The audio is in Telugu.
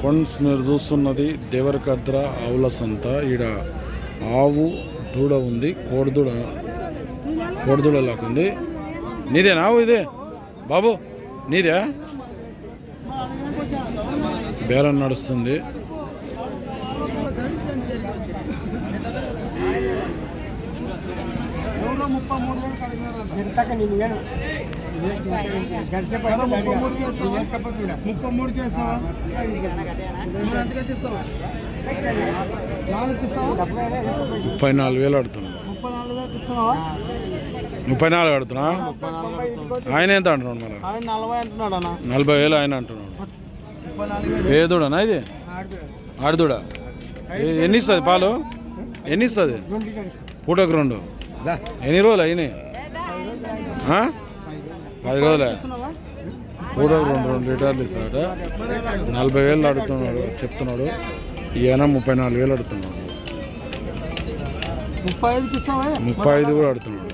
ఫ్రెండ్స్ మీరు చూస్తున్నది దేవరకద్ర ఆవుల సంత. ఈడ ఆవు దూడ ఉంది కోడిదూడ కోడిదూడ ఉంది. నీదేనా ఆవు ఇదే? బాబు నీదే? బేరం నడుస్తుంది. ఇంతక నేను ముప్పై మూడు మరి ఎంతకైతే ఇస్తావా నాలుగు ఇస్తావా ముప్పై నాలుగు వేలు అడుతున్నాడు ముప్పై నాలుగు వేలకు ఇస్తున్నావా ముప్పై నాలుగు ఆడుతున్నా? ఆయన ఎంత అంటున్నాడు మరి? ఆయన నలభై అంటున్నాడు అన్న నలభై వేలు ఆయన అంటున్నాడు. ఏదోడనా ఇది? ఆడుతుంది. ఆడదూడ? ఏ- ఎన్ని ఇస్తుంది పాలు? ఎన్ని ఇస్తుంది? పూటకు రెండు. ఎన్ని రోజులు అయినాయి? పది రోజులే? పూటకు రెండు రెండు లీటర్లు ఇస్తాడట. నలభై వేలు అడుగుతున్నాడు చెప్తున్నాడు. ఈయన ముప్పై నాలుగు వేలు అడుగుతున్నాడు. ముప్పై ఐదు కూడా అడుగుతున్నాడు.